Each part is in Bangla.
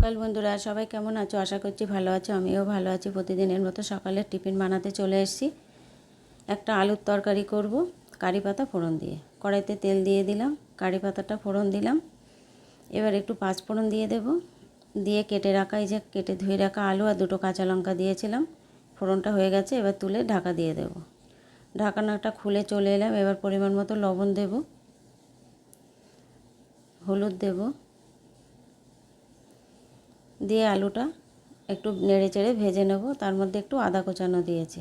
সকাল বন্ধুরা, সবাই কেমন আছো? আশা করছি ভালো আছো, আমিও ভালো আছি। প্রতিদিনের মতো সকালে টিফিন বানাতে চলে এসেছি। একটা আলুর তরকারি করব, কারি পাতা ফোড়ন দিয়ে। কড়াইতে তেল দিয়ে দিলাম, কারি পাতাটা ফোড়ন দিলাম। এবার একটু পাঁচ ফোড়ন দিয়ে দেব। দিয়ে কেটে রাখা, এই যে কেটে ধুয়ে রাখা আলু আর দুটো কাঁচা লঙ্কা দিয়েছিলাম। ফোড়নটা হয়ে গেছে, এবার তুলে ঢাকা দিয়ে দেব। ঢাকানাটা খুলে চলে এলাম, এবার পরিমাণ মতো লবণ দেব। হলুদ দেবো। দিয়ে আলুটা একটু নেড়ে চেড়ে ভেজে নেব। তার মধ্যে একটু আদা কোচানো দিয়েছি।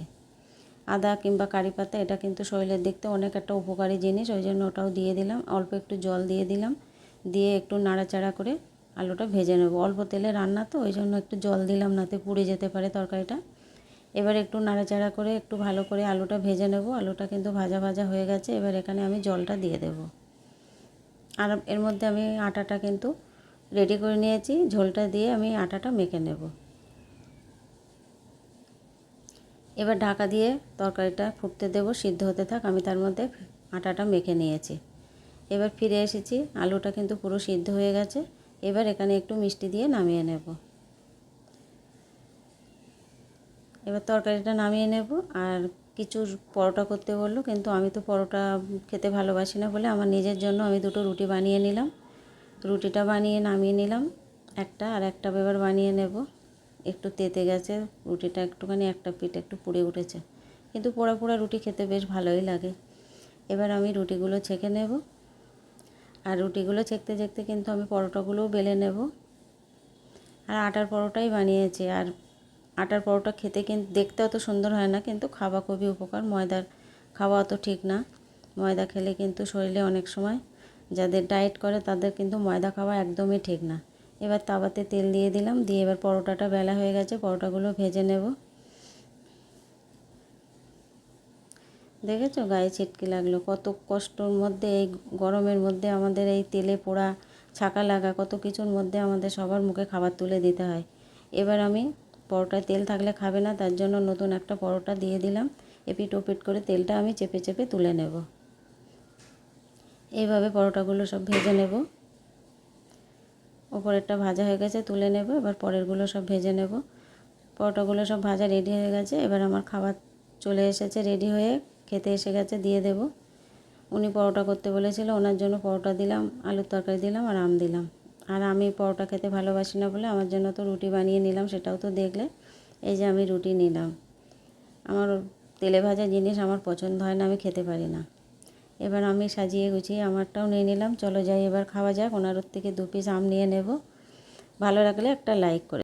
আদা কিংবা কারি পাতা, এটা কিন্তু শরীরের দেখতে অনেক একটা উপকারী জিনিস, ওই জন্য ওটাও দিয়ে দিলাম। অল্প একটু জল দিয়ে দিলাম। দিয়ে একটু নাড়াচাড়া করে আলুটা ভেজে নেব। অল্প তেলে রান্না তো, ওই জন্য একটু জল দিলাম নাতে পুড়ে যেতে পারে তরকারিটা। এবার একটু নাড়াচাড়া করে একটু ভালো করে আলুটা ভেজে নেব। আলুটা কিন্তু ভাজা ভাজা হয়ে গেছে। এবার এখানে আমি জলটা দিয়ে দেব। আর এর মধ্যে আমি আটাটা কিন্তু রেডি করে নিয়েছি। ঝোলটা দিয়ে আমি আটাটা মেখে নেব। এবার ঢাকা দিয়ে তরকারিটা ফুটতে দেব, সিদ্ধ হতে থাক, আমি তার মধ্যে আটাটা মেখে নিয়েছি। এবার ফিরে এসেছি, আলুটা কিন্তু পুরো সিদ্ধ হয়ে গেছে। এবার এখানে একটু মিষ্টি দিয়ে নামিয়ে নেব। এবার তরকারিটা নামিয়ে নেব, আর কিছু পরোটা করতে বলল, কিন্তু আমি তো পরোটা খেতে ভালোবাসি না বলে আমার নিজের জন্য আমি দুটো রুটি বানিয়ে নিলাম। রুটিটা বানিয়ে নামিয়ে নিলাম, একটা আর একটা এবার বানিয়ে নেব। একটু তেতে গেছে, রুটিটা একটুখানি একটা পিঠ একটু পুড়ে উঠেছে। কিন্তু পোড়া পোড়া রুটি খেতে বেশ ভালোই লাগে। এবার আমি রুটিগুলো ছেঁকে নেব। আর রুটিগুলো ছেঁকতে ছেঁকতে কিন্তু আমি পরোটাগুলোও বেলে নেব। আর আটার পরোটাই বানিয়েছি। আর আটার পরোটা খেতে কিন্তু দেখতে অত সুন্দর হয় না, কিন্তু খাওয়া খুবই উপকার। ময়দার, খাওয়া অত ঠিক না। ময়দা খেলে কিন্তু শরীরে অনেক সময় যাদের ডায়েট করে তাদের কিন্তু ময়দা খাওয়া একদমই ঠিক না। এবার তাওয়াতে তেল দিয়ে দিলাম, দিয়ে এবার পরোটাটা বেলা হয়ে গেছে, পরোটাগুলো ভেজে নেব। দেখেছ গায়ে ছিটকে লাগল, কত কষ্টর মধ্যে, এই গরমের মধ্যে আমাদের এই তেলে পোড়া ছাকা লাগা কত কিছুর মধ্যে আমাদের সবার মুখে খাবার তুলে দিতে হয়। এবার আমি পরোটায় তেল থাকলে খাবে না, তার জন্য নতুন একটা পরোটা দিয়ে দিলাম। এপিট ওপিট করে তেলটা আমি চেপে চেপে তুলে নেব। এইভাবে পরোটাগুলো সব ভেজে নেব। ওপরেরটা ভাজা হয়ে গেছে, তুলে নেব, এবার পরেরগুলো সব ভেজে নেব। পরোটাগুলো সব ভাজা রেডি হয়ে গেছে, এবার আমার খাবার চলে এসেছে রেডি হয়ে খেতে এসে গেছে, দিয়ে দেব। উনি পরোটা করতে বলেছিল, ওনার জন্য পরোটা দিলাম, আলুর তরকারি দিলাম আর আম দিলাম। আর আমি পরোটা খেতে ভালোবাসি না বলে আমার জন্য তো রুটি বানিয়ে নিলাম, সেটাও তো দেখলে। এই যে আমি রুটি নিলাম। আমার তেলে ভাজা জিনিস আমার পছন্দ হয় না, আমি খেতে পারি না। এবার আমি সাজিয়ে গুছিয়ে আমারটাও নিয়ে নিলাম। চলো যাই, এবার খাওয়া যাক। ওনার থেকে দু পিস আম নিয়ে নেব। ভালো লাগলে একটা লাইক করে